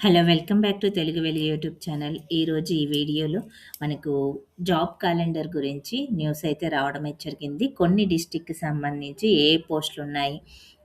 Hello welcome back to Telugu Velugu YouTube channel ఈరోజు ఈ వీడియోలో మనకు జాబ్ క్యాలెండర్ గురించి న్యూస్ అయితే రావడం జరిగింది. కొన్ని డిస్టిక్కి సంబంధించి ఏ పోస్టులు ఉన్నాయి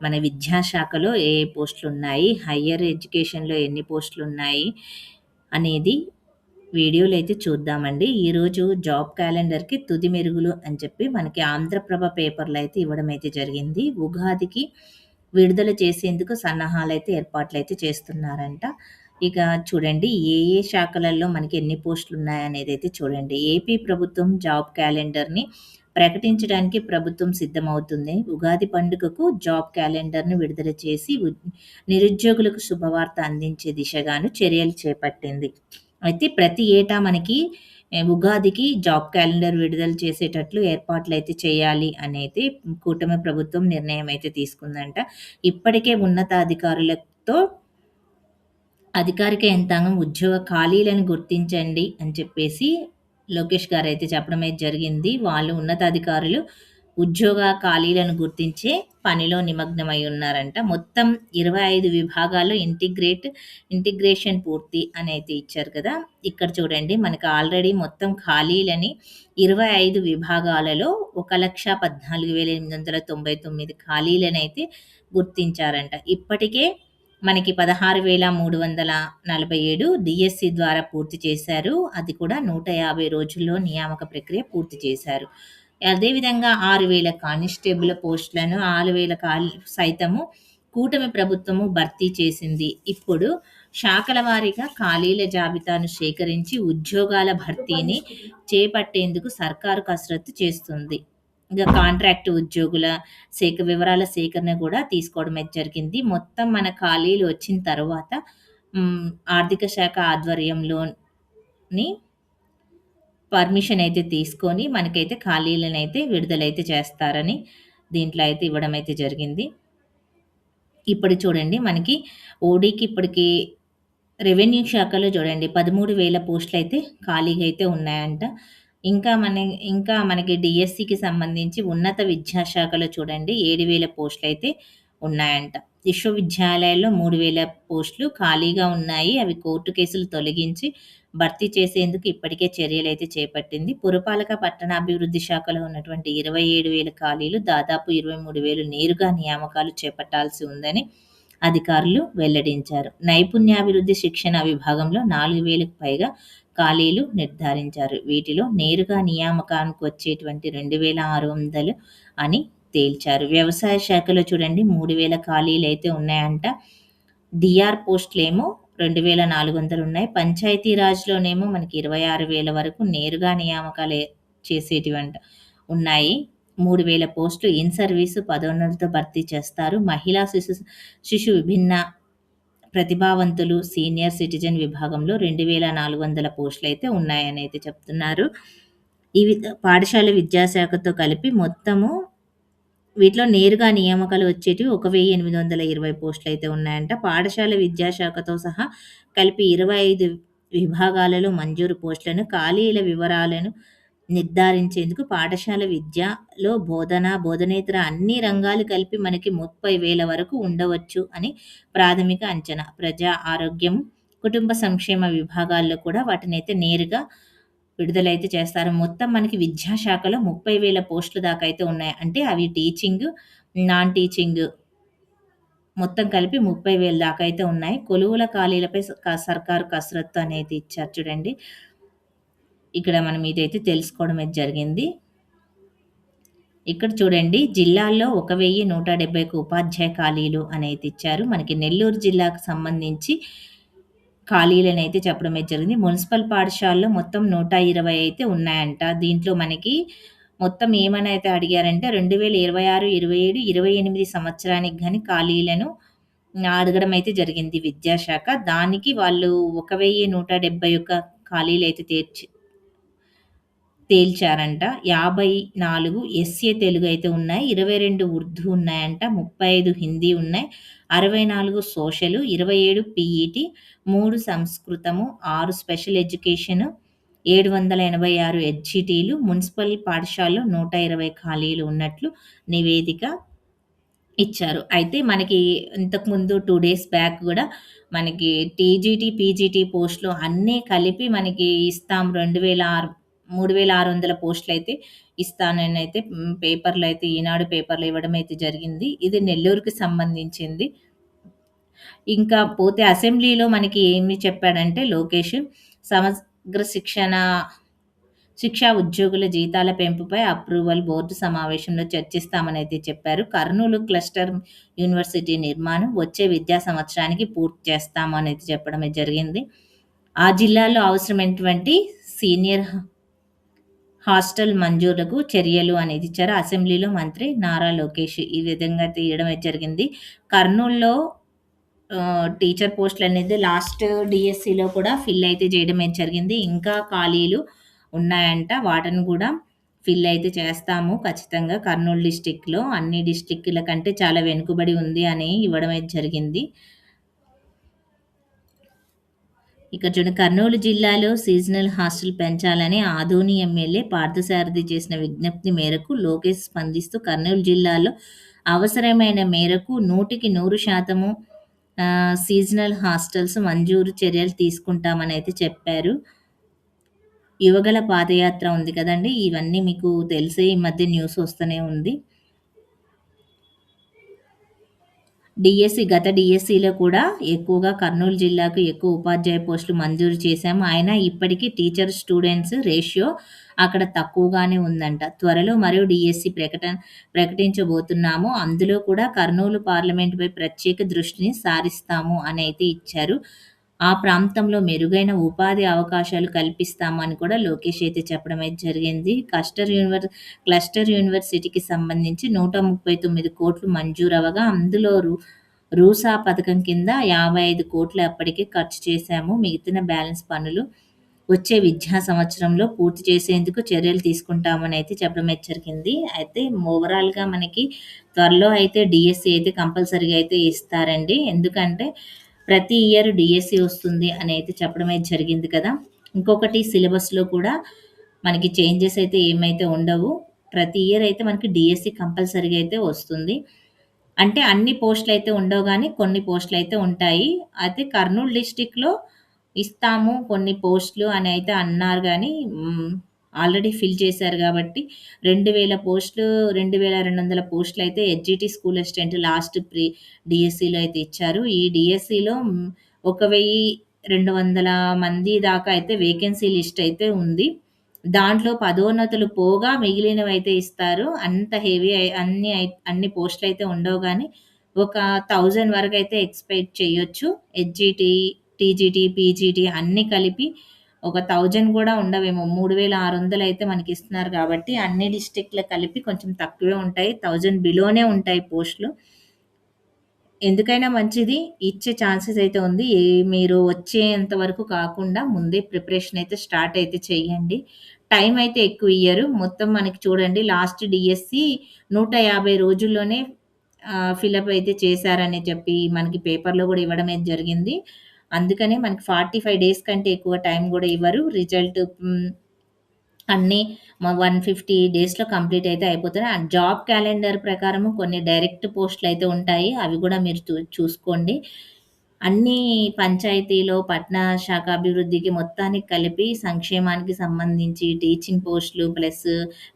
మన విద్యాశాఖలో ఏ ఏ పోస్టులు ఉన్నాయి హయ్యర్ ఎడ్యుకేషన్లో ఎన్ని పోస్టులు ఉన్నాయి అనేది వీడియోలు అయితే చూద్దామండి. ఈరోజు జాబ్ క్యాలెండర్కి తుది మెరుగులు అని చెప్పి మనకి ఆంధ్రప్రభ పేపర్లు అయితే ఇవ్వడం అయితే జరిగింది. ఉగాదికి విడుదల చేసేందుకు సన్నాహాలు అయితే ఏర్పాట్లు అయితే చేస్తున్నారంట. ఇక చూడండి ఏ ఏ శాఖలలో మనకి ఎన్ని పోస్టులు ఉన్నాయనేది అయితే చూడండి. ఏపీ ప్రభుత్వం జాబ్ క్యాలెండర్ని ప్రకటించడానికి ప్రభుత్వం సిద్ధమవుతుంది. ఉగాది పండుగకు జాబ్ క్యాలెండర్ను విడుదల చేసి నిరుద్యోగులకు శుభవార్త అందించే దిశగాను చర్యలు చేపట్టింది. అయితే ప్రతి ఏటా మనకి ఉగాదికి జాబ్ క్యాలెండర్ విడుదల చేసేటట్లు ఏర్పాట్లు అయితే చేయాలి అనేది కూటమి ప్రభుత్వం నిర్ణయం అయితే తీసుకుందంట. ఇప్పటికే ఉన్నతాధికారులతో అధికారిక యంత్రాంగం ఉద్యోగ ఖాళీలను గుర్తించండి అని చెప్పేసి లోకేష్ గారు అయితే చెప్పడం అయితే జరిగింది. వాళ్ళు ఉన్నతాధికారులు ఉద్యోగ ఖాళీలను గుర్తించే పనిలో నిమగ్నమై ఉన్నారంట. మొత్తం ఇరవై ఐదు విభాగాల్లో ఇంటిగ్రేట్ ఇంటిగ్రేషన్ పూర్తి అని అయితే ఇచ్చారు కదా. ఇక్కడ చూడండి మనకి ఆల్రెడీ మొత్తం ఖాళీలని ఇరవై ఐదు విభాగాలలో ఒక లక్ష పద్నాలుగు వేల ఎనిమిది వందల తొంభై తొమ్మిది ఖాళీలను అయితే గుర్తించారంట. ఇప్పటికే మనకి పదహారు వేల మూడు వందల నలభై ఏడు డిఎస్సి ద్వారా పూర్తి చేశారు. అది కూడా నూట యాభై రోజుల్లో నియామక ప్రక్రియ పూర్తి చేశారు. అదేవిధంగా ఆరు వేల కానిస్టేబుల్ పోస్టులను ఆరు వేల కాల్ సైతము కూటమి ప్రభుత్వము భర్తీ చేసింది. ఇప్పుడు శాఖల వారీగా ఖాళీల జాబితాను సేకరించి ఉద్యోగాల భర్తీని చేపట్టేందుకు సర్కారు కసరత్తు చేస్తుంది. ఇంకా కాంట్రాక్ట్ ఉద్యోగుల సేక వివరాల సేకరణ కూడా తీసుకోవడం అయితే జరిగింది. మొత్తం మన ఖాళీలు వచ్చిన తర్వాత ఆర్థిక శాఖ ఆధ్వర్యంలోని పర్మిషన్ అయితే తీసుకొని మనకైతే ఖాళీలను అయితే విడుదలైతే చేస్తారని దీంట్లో అయితే ఇవ్వడం అయితే జరిగింది. ఇప్పుడు చూడండి మనకి ఓడీకి ఇప్పటికి రెవెన్యూ శాఖలో చూడండి పదమూడు వేల పోస్టులు అయితే ఖాళీగా అయితే ఉన్నాయంట. ఇంకా మన ఇంకా మనకి డిఎస్సికి సంబంధించి ఉన్నత విద్యాశాఖలో చూడండి. ఏడు వేల పోస్టులు అయితే ఉన్నాయంట. విశ్వవిద్యాలయాల్లో మూడు వేల పోస్టులు ఖాళీగా ఉన్నాయి. అవి కోర్టు కేసులు తొలగించి భర్తీ చేసేందుకు ఇప్పటికే చర్యలు అయితే చేపట్టింది. పురపాలక పట్టణాభివృద్ధి శాఖలో ఉన్నటువంటి ఇరవై ఏడు వేల ఖాళీలు దాదాపు ఇరవై మూడు వేలు నేరుగా నియామకాలు చేపట్టాల్సి ఉందని అధికారులు వెల్లడించారు. నైపుణ్యాభివృద్ధి శిక్షణ విభాగంలో నాలుగు వేలకు పైగా ఖాళీలు నిర్ధారించారు. వీటిలో నేరుగా నియామకానికి వచ్చేటువంటి రెండు వేల ఆరు వందలు అని తేల్చారు. వ్యవసాయ శాఖలో చూడండి మూడు వేల ఖాళీలు అయితే ఉన్నాయంట. డిఆర్ పోస్టులేమో రెండు వేల నాలుగు వందలు ఉన్నాయి. పంచాయతీ రాజ్లోనేమో మనకి ఇరవై ఆరు వేల వరకు నేరుగా నియామకాలు చేసేటివంట ఉన్నాయి. మూడు వేల పోస్టులు ఇన్ సర్వీసు పదోన్నతులతో భర్తీ చేస్తారు. మహిళా శిశు శిశు విభిన్న ప్రతిభావంతులు సీనియర్ సిటిజన్ విభాగంలో రెండు వేల నాలుగు వందల పోస్టులు అయితే ఉన్నాయని అయితే చెప్తున్నారు. ఇవి పాఠశాల విద్యాశాఖతో కలిపి మొత్తము వీటిలో నేరుగా నియామకాలు వచ్చేటివి ఒక వెయ్యి ఎనిమిది వందల ఇరవై పోస్టులు అయితే ఉన్నాయంట. పాఠశాల విద్యాశాఖతో సహా కలిపి ఇరవై ఐదు విభాగాలలో మంజూరు పోస్టులను ఖాళీల వివరాలను నిర్ధారించేందుకు పాఠశాల విద్యలో బోధన బోధనేతర అన్ని రంగాలు కలిపి మనకి ముప్పై వేల వరకు ఉండవచ్చు అని ప్రాథమిక అంచనా. ప్రజా ఆరోగ్యం కుటుంబ సంక్షేమ విభాగాల్లో కూడా వాటిని అయితే నేరుగా విడుదలైతే చేస్తారు. మొత్తం మనకి విద్యాశాఖలో ముప్పై వేల పోస్టుల దాకా అయితే ఉన్నాయి. అంటే అవి టీచింగ్ నాన్ టీచింగ్ మొత్తం కలిపి ముప్పై వేల దాకా అయితే ఉన్నాయి. కొలువుల ఖాళీలపై సర్కారు కసరత్తు అనేది ఇచ్చారు చూడండి. ఇక్కడ మనం ఇదైతే తెలుసుకోవడం అయితే జరిగింది. ఇక్కడ చూడండి జిల్లాల్లో ఒక వెయ్యి నూట డెబ్బైకి ఉపాధ్యాయ ఖాళీలు అనేది ఇచ్చారు. మనకి నెల్లూరు జిల్లాకు సంబంధించి ఖాళీలను అయితే చెప్పడం అయితే జరిగింది. మున్సిపల్ పాఠశాలలో మొత్తం నూట ఇరవై అయితే ఉన్నాయంట. దీంట్లో మనకి మొత్తం ఏమని అయితే అడిగారంటే రెండు వేల ఇరవై ఆరు ఇరవై ఏడు ఇరవై ఎనిమిది సంవత్సరానికి కానీ ఖాళీలను అడగడం అయితే జరిగింది విద్యాశాఖ. దానికి వాళ్ళు ఒక వెయ్యి నూట డెబ్బై ఒక్క ఖాళీలు అయితే తీర్చి తేల్చారంట యాభై నాలుగు ఎస్ఏ తెలుగు అయితే ఉన్నాయి ఇరవై రెండు ఉర్దూ ఉన్నాయంట ముప్పై ఐదు హిందీ ఉన్నాయి అరవై నాలుగు సోషలు ఇరవై ఏడు పీఈటీ మూడు సంస్కృతము ఆరు స్పెషల్ ఎడ్యుకేషను ఏడు వందల ఎనభై ఆరు హెచ్జిటీలు మున్సిపల్ పాఠశాలలో నూట ఇరవై ఖాళీలు ఉన్నట్లు నివేదిక ఇచ్చారు. అయితే మనకి ఇంతకుముందు టూ డేస్ బ్యాక్ కూడా మనకి టీజీటీ, పీజీటీ పోస్ట్‌లు అన్నీ కలిపి మనకి ఇస్తాం రెండు వేల ఆరు మూడు వేల ఆరు వందల పోస్టులు అయితే ఇస్తానని అయితే పేపర్లు అయితే ఈనాడు పేపర్లు ఇవ్వడం అయితే జరిగింది. ఇది నెల్లూరుకి సంబంధించింది. ఇంకా పోతే అసెంబ్లీలో మనకి ఏమి చెప్పాడంటే లోకేష్ సమగ్ర శిక్షణ శిక్షా ఉద్యోగుల జీతాల పెంపుపై అప్రూవల్ బోర్డు సమావేశంలో చర్చిస్తామని అయితే చెప్పారు. కర్నూలు క్లస్టర్ యూనివర్సిటీ నిర్మాణం వచ్చే విద్యా సంవత్సరానికి పూర్తి చేస్తామనైతే చెప్పడమే జరిగింది. ఆ జిల్లాలో అవసరమైనటువంటి సీనియర్ హాస్టల్ మంజూరుకు చర్యలు అనేది ఇచ్చారు. అసెంబ్లీలో మంత్రి నారా లోకేష్ ఈ విధంగా తీయడం జరిగింది. కర్నూలులో టీచర్ పోస్టులు అనేది లాస్ట్ డిఎస్సిలో కూడా ఫిల్ అయితే చేయడం జరిగింది. ఇంకా ఖాళీలు ఉన్నాయంట. వాటిని కూడా ఫిల్ అయితే చేస్తాము ఖచ్చితంగా. కర్నూలు డిస్టిక్లో అన్ని డిస్టిక్ల కంటే చాలా వెనుకబడి ఉంది అని ఇవ్వడం అయితే జరిగింది. ఇక చూడండి కర్నూలు జిల్లాలో సీజనల్ హాస్టల్ పెంచాలని ఆదోని ఎమ్మెల్యే పార్థసారథి చేసిన విజ్ఞప్తి మేరకు లోకేష్ స్పందిస్తూ కర్నూలు జిల్లాలో అవసరమైన మేరకు నూటికి నూరు శాతము సీజనల్ హాస్టల్స్ మంజూరు చర్యలు తీసుకుంటామని అయితే చెప్పారు. యువగల పాదయాత్ర ఉంది కదండి ఇవన్నీ మీకు తెలిసే ఈ మధ్య న్యూస్ వస్తూనే ఉంది. డిఎస్సి గత డిఎస్సిలో కూడా ఎక్కువగా కర్నూలు జిల్లాకు ఎక్కువ ఉపాధ్యాయ పోస్టులు మంజూరు చేశాము. అయినా ఇప్పటికీ టీచర్ స్టూడెంట్స్ రేషియో అక్కడ తక్కువగానే ఉందంట. త్వరలో మరో డిఎస్సి ప్రకటన ప్రకటించబోతున్నాము. అందులో కూడా కర్నూలు పార్లమెంటుపై ప్రత్యేక దృష్టిని సారిస్తాము అనైతే ఇచ్చారు. ఆ ప్రాంతంలో మెరుగైన ఉపాధి అవకాశాలు కల్పిస్తామని కూడా లోకేష్ అయితే చెప్పడం అయితే జరిగింది. క్లస్టర్ యూనివర్ క్లస్టర్ యూనివర్సిటీకి సంబంధించి 139 కోట్లు మంజూరు అవగా అందులో రూ రూసా పథకం కింద 55 కోట్లు అప్పటికే ఖర్చు చేశాము. మిగిలిన బ్యాలెన్స్ పనులు వచ్చే విద్యా సంవత్సరంలో పూర్తి చేసేందుకు చర్యలు తీసుకుంటామని అయితే చెప్పడం జరిగింది. అయితే ఓవరాల్‌గా మనకి త్వరలో అయితే డిఎస్సి అయితే కంపల్సరీగా అయితే ఇస్తారండి. ఎందుకంటే ప్రతి ఇయర్ డిఎస్సి వస్తుంది అని అయితే చెప్పడం అయితే జరిగింది కదా! ఇంకొకటి సిలబస్‌లో కూడా మనకి చేంజెస్ అయితే ఏమైతే ఉండవు. ప్రతి ఇయర్ అయితే మనకి డిఎస్సి కంపల్సరీగా అయితే వస్తుంది. అంటే అన్ని పోస్టులు అయితే ఉండవు కానీ కొన్ని పోస్టులు అయితే ఉంటాయి. అయితే కర్నూలు డిస్టిక్లో ఇస్తాము కొన్ని పోస్టులు అని అయితే అన్నారు కానీ ఆల్రెడీ ఫిల్ చేశారు కాబట్టి రెండు వేల పోస్టులు 2200 పోస్టులయితే SGT school assistant last pre డిఎస్సిలో అయితే ఇచ్చారు. ఈ డిఎస్సిలో ఒక వెయ్యి రెండు వందల మంది దాకా అయితే వేకెన్సీ లిస్ట్ అయితే ఉంది. దాంట్లో పదోన్నతులు పోగా మిగిలినవి అయితే ఇస్తారు. అంత హెవీ అన్ని అన్ని పోస్టులు అయితే ఉండవు కానీ ఒక థౌజండ్ వరకు అయితే ఎక్స్‌పెక్ట్ చేయొచ్చు. హెచ్జిటి టీజీటీ, పీజీటీ అన్నీ కలిపి ఒక థౌజండ్ కూడా ఉండవేమో. 3600 అయితే మనకి ఇస్తున్నారు కాబట్టి, అన్ని డిస్ట్రిక్ట్‌లు కలిపి కొంచెం తక్కువే ఉంటాయి. థౌజండ్ బిలోనే ఉంటాయి పోస్టులు. ఎందుకైనా మంచిది. ఇచ్చే ఛాన్సెస్ అయితే ఉంది. ఏ మీరు వచ్చేంత వరకు కాకుండా ముందే ప్రిపరేషన్ అయితే స్టార్ట్ అయితే చేయండి. టైం అయితే ఎక్కువ ఇయ్యరు. మొత్తం మనకి చూడండి లాస్ట్ డిఎస్సి నూట యాభై రోజుల్లోనే ఫిలప్ అయితే చేశారని చెప్పి మనకి పేపర్‌లో కూడా ఇవ్వడం అయితే జరిగింది. అందుకనే మనకి 45 డేస్ కంటే ఎక్కువ టైం కూడా ఇవ్వరు. రిజల్ట్ అన్నీ వన్ ఫిఫ్టీ డేస్‌లో కంప్లీట్ అయితే అయిపోతుంది అండ్ జాబ్ క్యాలెండర్ ప్రకారము కొన్ని డైరెక్ట్ పోస్టులయితే ఉంటాయి. అవి కూడా మీరు చూ చూసుకోండి. అన్నీ పంచాయతీలో పట్టణ శాఖ అభివృద్ధికి మొత్తానికి కలిపి సంక్షేమానికి సంబంధించి టీచింగ్ పోస్టులు ప్లస్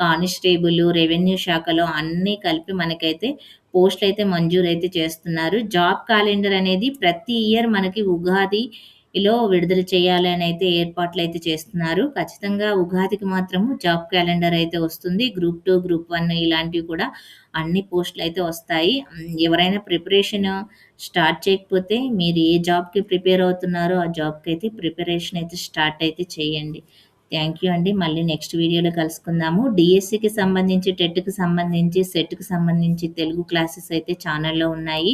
కానిస్టేబుల్, రెవెన్యూ శాఖలో అన్నీ కలిపి మనకైతే పోస్ట్లైతే మంజూరు అయితే చేస్తున్నారు. జాబ్ క్యాలెండర్ అనేది ప్రతి ఇయర్ మనకి ఉగాదిలో విడుదల చేయాలి ఏర్పాట్లు అయితే చేస్తున్నారు. ఖచ్చితంగా ఉగాదికి మాత్రము జాబ్ క్యాలెండర్ అయితే వస్తుంది. గ్రూప్ టూ గ్రూప్ వన్ ఇలాంటివి కూడా అన్ని పోస్టులు అయితే వస్తాయి. ఎవరైనా ప్రిపరేషన్ స్టార్ట్ చేయకపోతే మీరు ఏ జాబ్‌కి ప్రిపేర్ అవుతున్నారో ఆ జాబ్కి అయితే ప్రిపరేషన్ అయితే స్టార్ట్ అయితే చేయండి. థ్యాంక్ యూ అండి. మళ్ళీ నెక్స్ట్ వీడియోలో కలుసుకుందాము. డిఎస్సికి సంబంధించి, టెట్‌కి సంబంధించి, సెట్‌కి సంబంధించి తెలుగు క్లాసెస్ అయితే ఛానల్లో ఉన్నాయి.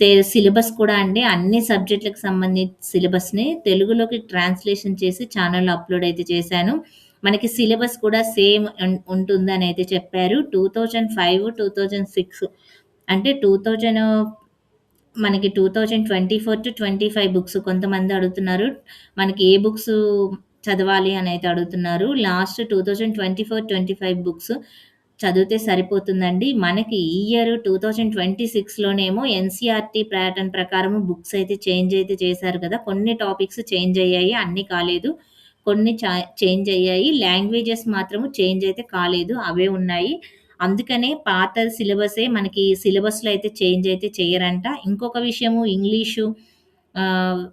తే సిలబస్ కూడా అండి అన్ని సబ్జెక్ట్‌లకు సంబంధించి సిలబస్‌ని తెలుగులోకి ట్రాన్స్‌లేషన్ చేసి ఛానల్లో అప్‌లోడ్ అయితే చేశాను. మనకి సిలబస్ కూడా సేమ్ ఉంటుందని అయితే చెప్పారు. 2005, 2006 అంటే 2000 మనకి 2024-25 బుక్స్ కొంతమంది అడుగుతున్నారు. మనకి ఏ బుక్స్ చదవాలి అనైతే అడుగుతున్నారు. లాస్ట్ 2024, 25 బుక్స్ చదివితే సరిపోతుందండి. మనకి ఈ ఇయర్ 2026లోనేమో ఎన్‌సీఈఆర్‌టీ ప్యాటర్న్ ప్రకారం బుక్స్ అయితే చేంజ్ అయితే చేశారు కదా! కొన్ని టాపిక్స్ చేంజ్ అయ్యాయి. అన్నీ కాలేదు. కొన్ని చా చేంజ్ అయ్యాయి. లాంగ్వేజెస్ మాత్రము చేంజ్ అయితే కాలేదు. అవే ఉన్నాయి. అందుకనే పాత సిలబసే మనకి సిలబస్‌లో అయితే చేంజ్ అయితే చేయరంట ఇంకొక విషయము ఇంగ్లీషు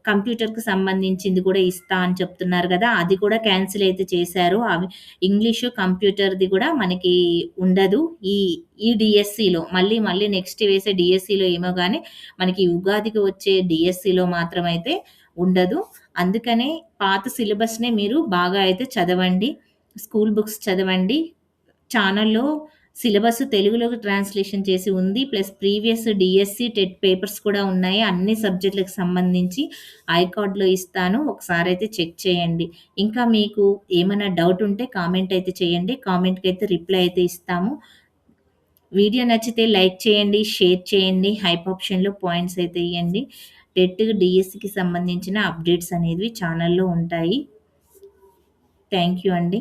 కంప్యూటర్‌కి సంబంధించింది కూడా ఇస్తా అని చెప్తున్నారు కదా అది కూడా క్యాన్సిల్ అయితే చేశారు. అవి ఇంగ్లీషు, కంప్యూటర్‌ది కూడా మనకి ఉండదు. ఈ ఈ డిఎస్సిలో మళ్ళీ మళ్ళీ నెక్స్ట్ వేసే డిఎస్సిలో ఏమో కానీ మనకి ఉగాదికి వచ్చే డీఎస్సీలో మాత్రమైతే ఉండదు. అందుకనే పాత సిలబస్‌నే మీరు బాగా అయితే చదవండి. స్కూల్ బుక్స్ చదవండి. ఛానల్‌లో సిలబస్ తెలుగులోకి ట్రాన్స్‌లేషన్ చేసి ఉంది. Plus previous DSC TET papers కూడా ఉన్నాయి. అన్ని సబ్జెక్ట్‌లకు సంబంధించి ఐకార్డ్‌లో ఇస్తాను. ఒకసారి అయితే చెక్ చేయండి. ఇంకా మీకు ఏమైనా డౌట్ ఉంటే కామెంట్ అయితే చేయండి. కామెంట్కి అయితే రిప్లై అయితే ఇస్తాము. వీడియో నచ్చితే లైక్ చేయండి, షేర్ చేయండి. హైప్ ఆప్షన్‌లో పాయింట్స్ అయితే ఇవ్వండి టెట్, డిఎస్సికి సంబంధించిన అప్డేట్స్ అనేవి ఛానల్‌లో ఉంటాయి. థ్యాంక్ యూ అండి.